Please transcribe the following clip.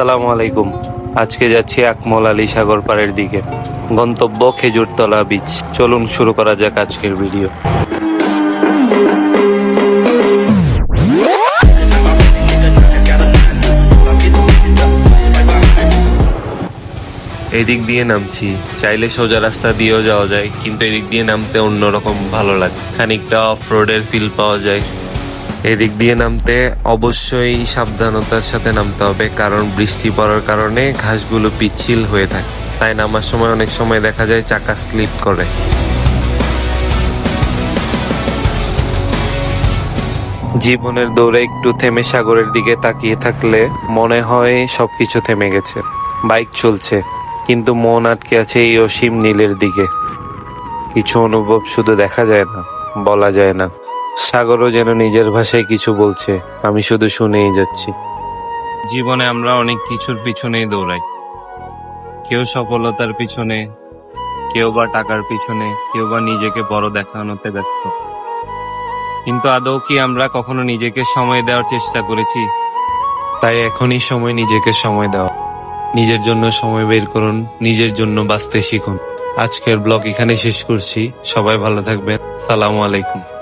আসসালামু আলাইকুম। আজকে যাচ্ছি আকমল আলী সাগর পাড়ের দিকে। গন্তব্য খেজুরতলা বিচ চলুন শুরু করা যাক আজকের ভিডিও এদিক দিয়ে নামছি। চাইলে সোজা রাস্তা দিয়েও যাওয়া যায়, কিন্তু এদিক দিয়ে নামতে অন্যরকম ভালো লাগে। খানিকটা অফ রোডের ফিল পাওয়া যায়। এদিক দিয়ে নামতে অবশ্যই সাবধানতার সাথে নামতে হবে, কারণ বৃষ্টি পড়ার কারণে ঘাসগুলো পিচ্ছিল হয়ে থাকে। তাই নামার সময় অনেক সময় দেখা যায় চাকা স্লিপ করে। জীবনের দৌড়ে একটু থেমে সাগরের দিকে তাকিয়ে থাকলে মনে হয় সবকিছু থেমে গেছে। বাইক চলছে, কিন্তু মন আটকে আছে এই অসীম নীলের দিকে। কিছু অনুভব শুধু দেখা যায় না, বলা যায় না। সাগরও যেন নিজের ভাষায় কিছু বলছে। আমি শুধু শুনেই যাচ্ছি। জীবনে আমরা অনেক কিছুর পিছনেই দৌড়াই। কেউ সফলতার পিছনে কেউ বা টাকার পিছনে কেউ বা নিজেকে বড় দেখানোতে ব্যস্ত কিন্তু আদৌ কি আমরা কখনো নিজেকে সময় দেওয়ার চেষ্টা করেছি? তাই এখনই সময় নিজেকে সময় দাও। নিজের জন্য সময় বের করুন নিজের জন্য বাঁচতে শিখুন। আজকের ব্লগ এখানে শেষ করছি। সবাই ভালো থাকবেন। সালামু আলাইকুম।